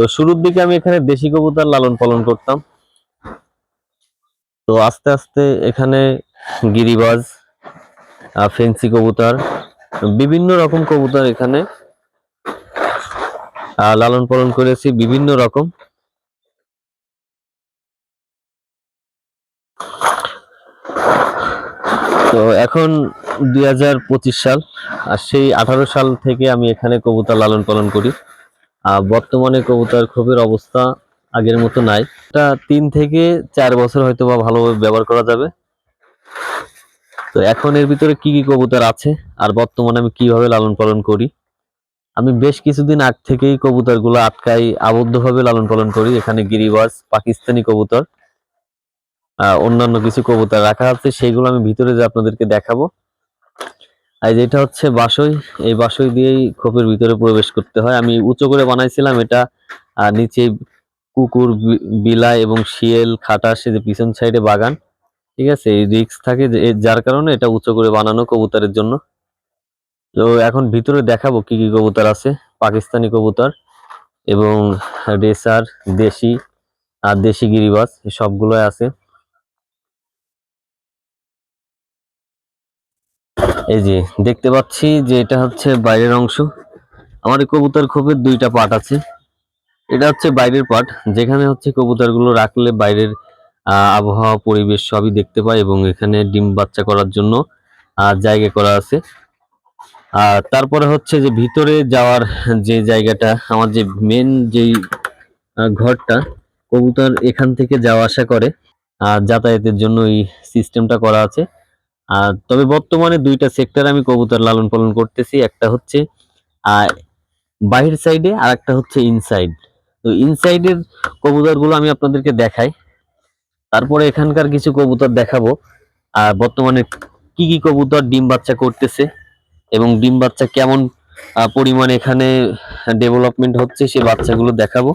তো শুরুর দিকে আমি এখানে দেশি কবুতর লালন পালন করতাম। তো আস্তে আস্তে এখানে গিরিবাজ ফেন্সি কবুতর, বিভিন্ন রকম কবুতর এখানে লালন পালন করেছি বিভিন্ন রকম। তো এখন দুই হাজার পঁচিশ সাল, আর সেই আঠারো সাল থেকে আমি এখানে কবুতর লালন পালন করি। বর্তমানে কবুতর খুবের অবস্থা আগের মতো নাই। এটা তিন থেকে চার বছর হয়তো বা ভালোভাবে ব্যবহার করা যাবে। তো এখন এর ভিতরে কি কি কবুতর আছে আর বর্তমানে আমি কীভাবে লালন পালন করি? আমি বেশ কিছুদিন আগ থেকেই কবুতরগুলো আটকাই, আবদ্ধভাবে লালন পালন করি। এখানে গিরিবাজ, পাকিস্তানি কবুতর অন্যান্য কিছু কবুতর রাখা আছে। সেগুলো আমি ভিতরে যে আপনাদেরকে দেখাবো। আর যেটা হচ্ছে বাসই, এই বাসই দিয়েই খোপের ভিতরে প্রবেশ করতে হয়। আমি উঁচু করে বানাইছিলাম এটা, আর নিচে কুকুর, বি- বিলাই এবং শিয়েল এই যে পিছন সাইডে বাগান, ঠিক আছে? এই রিক্স থাকে যার কারণে এটা উঁচু করে বানানো কবুতরের জন্য। তো এখন ভিতরে দেখাবো কি কি কবুতর আছে। পাকিস্তানি কবুতর এবং রেসার, দেশি, আর দেশি গিরিবাজ এই সবগুলোই আছে। এই যে দেখতে পাচ্ছি যে এটা হচ্ছে বাইরের অংশ। আমার কবুতর খোপের দুইটা পার্ট আছে। এটা হচ্ছে বাইরের পার্ট, যেখানে হচ্ছে কবুতরগুলো রাখলে বাইরের আবহাওয়া, পরিবেশ সবই দেখতে পায় এবং এখানে ডিম বাচ্চা করার জন্য জায়গা করা আছে। আর তারপরে হচ্ছে যে ভিতরে যাওয়ার যে জায়গাটা, আমার যে মেন যেই ঘরটা, কবুতর এখান থেকে যাওয়া আসা করে। আর যাতায়াতের জন্য এই সিস্টেমটা করা আছে। আর তবে বর্তমানে দুইটা সেক্টর আমি কবুতর লালন পালন করতেছি। একটা হচ্ছে বাহির সাইডে আর একটা হচ্ছে ইনসাইড তো ইনসাইডের কবুতরগুলো আমি আপনাদেরকে দেখাই। তারপরে এখানকার কিছু কবুতর দেখাবো। আর বর্তমানে কি কি কবুতর ডিম বাচ্চা করতেছে এবং ডিম বাচ্চা কেমন পরিমাণে এখানে ডেভেলপমেন্ট হচ্ছে সে বাচ্চাগুলো দেখাবো।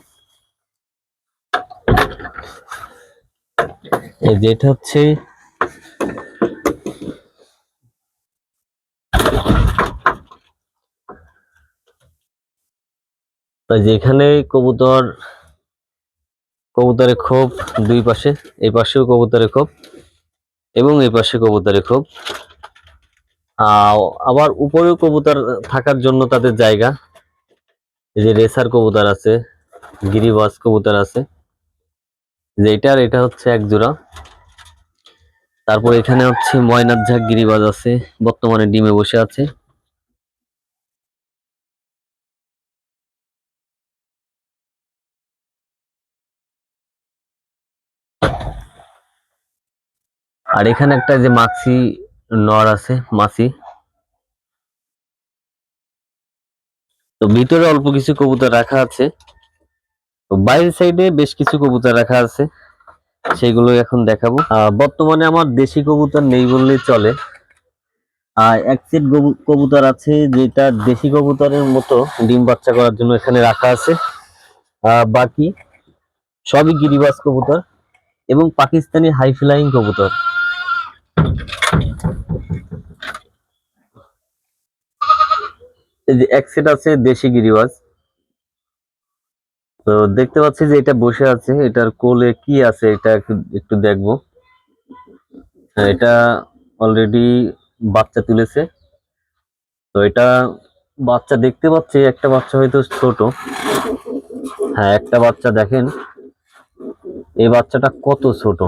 এই যে হচ্ছে তাই যে এখানে কবুতর, কবুতরের খোপ দুই পাশে, এই পাশেও কবুতরের খোপ এবং এই পাশে কবুতরের খোপ। আবার উপরেও কবুতর থাকার জন্য তাদের জায়গা। এই যে রেসার কবুতর আছে গিরিবাজ কবুতর আছে। যে এটা আর এটা হচ্ছে এক জোড়া তারপর এখানে হচ্ছে ময়নার ঝাঁক গিরিবাজ আছে, বর্তমানে ডিমে বসে আছে। আর এখানে একটা যে মাছি নর আছে, মাছি। তো ভিতরে অল্প কিছু কবুতর রাখা আছে। তো বাইরের সাইডে বেশ কিছু কবুতর রাখা আছে। সেগুলো এখন দেখাবো। বর্তমানে আমার দেশি কবুতর নেই বললেই চলে। এক সেট কবুতর আছে যেটা দেশি কবুতরের মতো ডিম বাচ্চা করার জন্য এখানে রাখা আছে। বাকি সবই গিরিবাজ কবুতর এবং পাকিস্তানি হাই ফ্লাইং কবুতর। এই যে এক সেট আছে দেশি গিরিবাজ। তো দেখতে পাচ্ছি যে এটা বসে আছে এটার কোলে কি আছে এটা একটু দেখব। হ্যাঁ, এটা অলরেডি বাচ্চা তুলেছে। তো এটা বাচ্চা দেখতে পাচ্ছি একটা বাচ্চা হয়তো ছোট। হ্যাঁ একটা বাচ্চা দেখেন। এই বাচ্চাটা কত ছোট।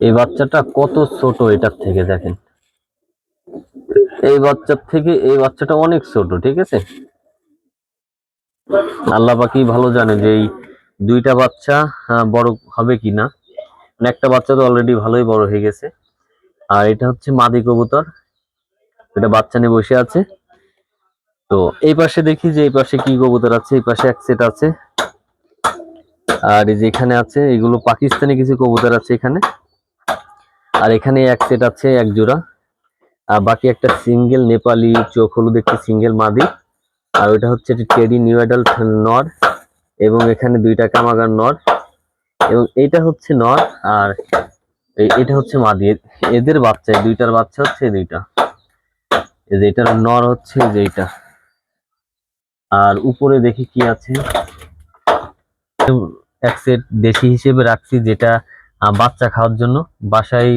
এই বাচ্চাটা কত ছোট এটার থেকে দেখেন। এই বাচ্চার থেকে এই বাচ্চাটা অনেক ছোট ঠিক আছে? আল্লাহ পাকি ভালো জানে যে এই দুইটা বাচ্চা আহ, বড় হবে কিনা মানে একটা বাচ্চা তো অলরেডি ভালোই বড় হয়ে গেছে। আর এটা হচ্ছে মাদি কবুতর। এটা বাচ্চা নিয়ে বসে আছে। তো এই পাশে দেখি যে এই পাশে কি কবুতর আছে এই পাশে এক সেট আছে। আর এই যে এখানে আছে এগুলো পাকিস্তানি কিছু কবুতর আছে এখানে। আর এখানে এক সেট আছে এক জোড়া। আর বাকি একটা সিঙ্গেল নেপালি চোখ হলুদ একটি সিঙ্গেল মাদি। আর ওটা হচ্ছে টেডি নিউ অ্যাডাল্ট নর এবং এখানে দুইটা কামাগার নর এবং এইটা হচ্ছে নর আর এটা হচ্ছে মাদি এদের বাচ্চা দুইটার বাচ্চা হচ্ছে দুইটা। এই যে এটার নর হচ্ছে এই যে এইটা। আর উপরে দেখি কি আছে। এক সেট দেশি হিসেবে রাখছি যেটা বাচ্চা খাওয়ার জন্য। বাসায়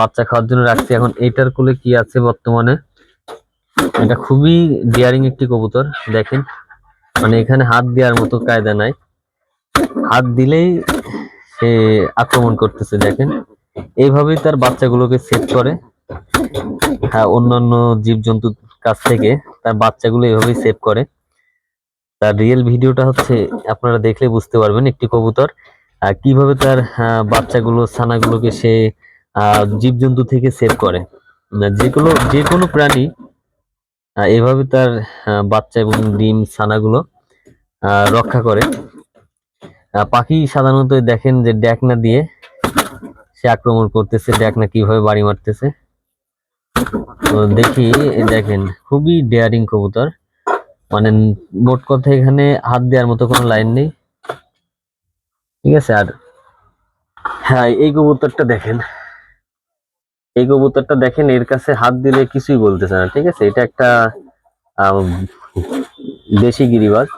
বাচ্চা খাওয়ার জন্য রাখছি। এখন এটার কোলে কি আছে বর্তমানে? এটা খুবই ডিয়ারিং একটি কবুতর দেখেন। মানে এখানে হাত দেওয়ার মতো কায়দা নাই। হাত দিলেই সে আক্রমণ করতেছে দেখেন। এইভাবেই তার বাচ্চাগুলোকে সেট করে। হ্যাঁ অন্যান্য জীবজন্তুর কাছ থেকে তার বাচ্চাগুলো এভাবেই সেভ করে। তার রিয়েল ভিডিওটা হচ্ছে আপনারা দেখলে বুঝতে পারবেন একটি কবুতর। কীভাবে তার বাচ্চাগুলো ছানাগুলোকে সে জীবজন্তু থেকে সেভ করে। না, যেগুলো যে কোনো প্রাণী এভাবে তার বাচ্চা এবং ডিম, ছানাগুলো রক্ষা করে। পাখি সাধারণত দেখেন যে ড্যাকনা দিয়ে সে আক্রমণ করতেছে ড্যাকনা কীভাবে বাড়ি মারতেছে। তো দেখি দেখেন, খুবই ডেয়ারিং কবুতর। মানে মোট কথা এখানে হাত দেওয়ার মতো কোনো লাইন নেই। ঠিক আছে, আর হ্যাঁ এই কবুতরটা দেখেন। এই কবুতরটা দেখেন, এর কাছে হাত দিলে কিছুই বলতেছে না, ঠিক আছে? এটা একটা দেশি গিরিবাজ।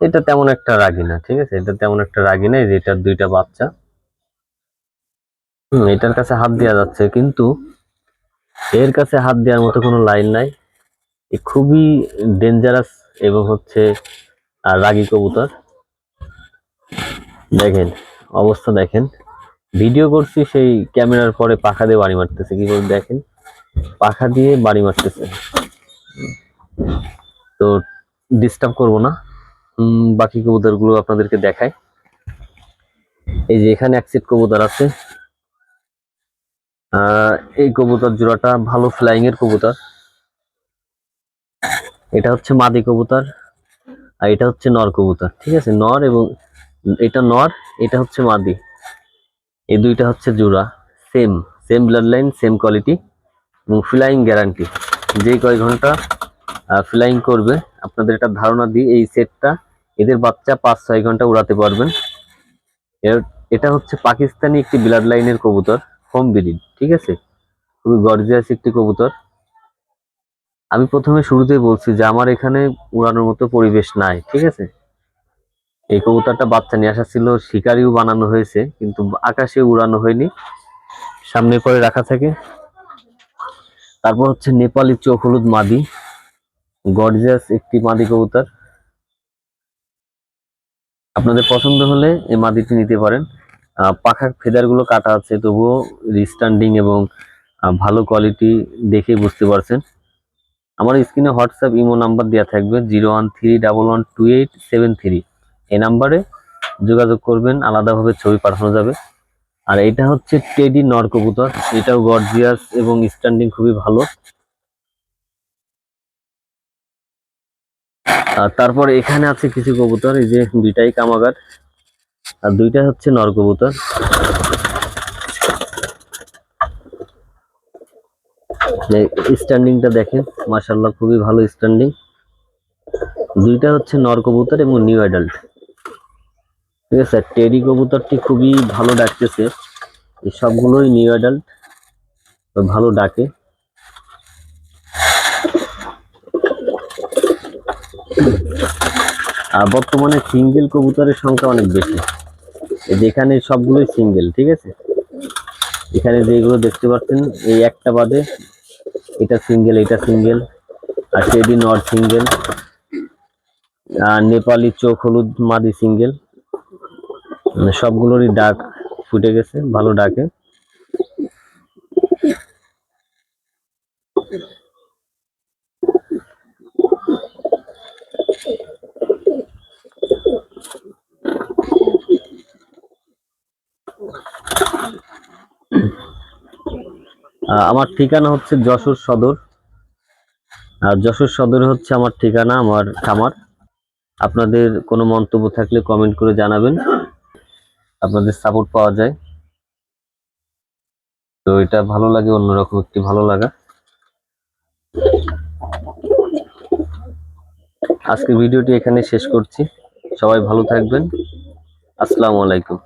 এটা তেমন একটা রাগি না ঠিক আছে? এটা তেমন একটা রাগি না যে এটার দুইটা বাচ্চা। হুম, এটার কাছে হাত দেওয়া যাচ্ছে, কিন্তু এর কাছে হাত দেওয়ার মতো কোনো লাইন নাই। খুবই ডেঞ্জারাস এবং হচ্ছে রাগী কবুতর। দেখেন, অবস্থা দেখেন। ভিডিও করছি, সেই ক্যামেরার পরে পাখা দিয়ে বাড়ি মারতেছে। কি করে দেখেন? পাখা দিয়ে বাড়ি মারতেছে। তো ডিস্টার্ব করব না। বাকি কবুতরগুলো আপনাদেরকে দেখায় এই যে এখানে এক সেট কবুতর আছে। এই কবুতর জোড়াটা ভালো ফ্লাইং এর কবুতর। এটা হচ্ছে মাদি কবুতর আর এটা হচ্ছে নর কবুতর। ঠিক আছে? নর এবং এটা নর, এটা হচ্ছে মাদি। এই দুইটা হচ্ছে জোড়া same same blood line same quality এবং ফ্লাইং গ্যারান্টি যে কয় ঘণ্টা ফ্লাইং করবে, আপনাদের একটা ধারণা দিই, এই সেটটা এদের বাচ্চা পাঁচ, ছয় ঘণ্টা উড়াতে পারবেন। এটা হচ্ছে পাকিস্তানি একটি ব্লাড লাইনের কবুতর হোম ব্রিড ঠিক আছে? খুবই গর্জিয়াস একটি কবুতর। আমি প্রথমে শুরুতেই বলছি যে আমার এখানে উড়ানোর মতো পরিবেশ নাই, ঠিক আছে? এই কবুতরটা বাচ্চা নিয়ে আসা ছিল, শিকারিও বানানো হয়েছে, কিন্তু আকাশে উড়ানো হয়নি। সামনে করে রাখা থাকে। তারপর হচ্ছে নেপালি চোখ হলুদ মাদি। গর্জিয়াস একটি মাদি কবুতর। আপনাদের পছন্দ হলে এই মাদিটি নিতে পারেন। পাখার ফেদারগুলো কাটা আছে, তবুও রিস্ট্যান্ডিং এবং ভালো কোয়ালিটি দেখে বুঝতে পারছেন। আমার স্ক্রিনে হোয়াটসঅ্যাপ ইমো নাম্বার দেওয়া থাকবে zero one three double one two eight seven three এই নাম্বারে যোগাযোগ করবেন, আলাদাভাবে ছবি পাঠানো যাবে। আর এটা হচ্ছে টেডি নর কবুতর, এটাও গর্জিয়াস এবং স্ট্যান্ডিং খুবই ভালো। আর তারপর এখানে আছে কিছু কবুতর, এই যে দুইটাই কামাগার। আর দুইটা হচ্ছে নর কবুতর। স্ট্যান্ডিংটা দেখেন মাশাল্লাহ খুবই ভালো স্ট্যান্ডিং দুইটা হচ্ছে নর কবুতর এবং নিউ অ্যাডাল্ট ঠিক আছে, টেডি কবুতরটি খুবই ভালো ডাকতেছে। এই সবগুলোই নিউ অ্যাডাল্ট ভালো ডাকে। আর বর্তমানে সিঙ্গেল কবুতরের সংখ্যা অনেক বেশি। এই যে এখানে সবগুলোই সিঙ্গেল ঠিক আছে? এখানে যেগুলো দেখতে পাচ্ছেন, এই একটা বাদে এটা সিঙ্গেল এটা সিঙ্গেল আর টেডি নট সিঙ্গেল আর নেপালি চোখ হলুদ মাদি সিঙ্গেল সবগুলোরই ডাক ফুটে গেছে, ভালো ডাকে। আমার ঠিকানা হচ্ছে যশোর সদর। আর যশোর সদর হচ্ছে আমার ঠিকানা, আমার খামার। আপনাদের কোনো মন্তব্য থাকলে কমেন্ট করে জানাবেন। আপনাদের সাপোর্ট পাওয়া যায়। তো এটা ভালো লাগে, অন্যরকম একটি ভালো লাগা। আজকে ভিডিওটি এখানে শেষ করছি। সবাই ভালো থাকবেন। আসসালামু আলাইকুম।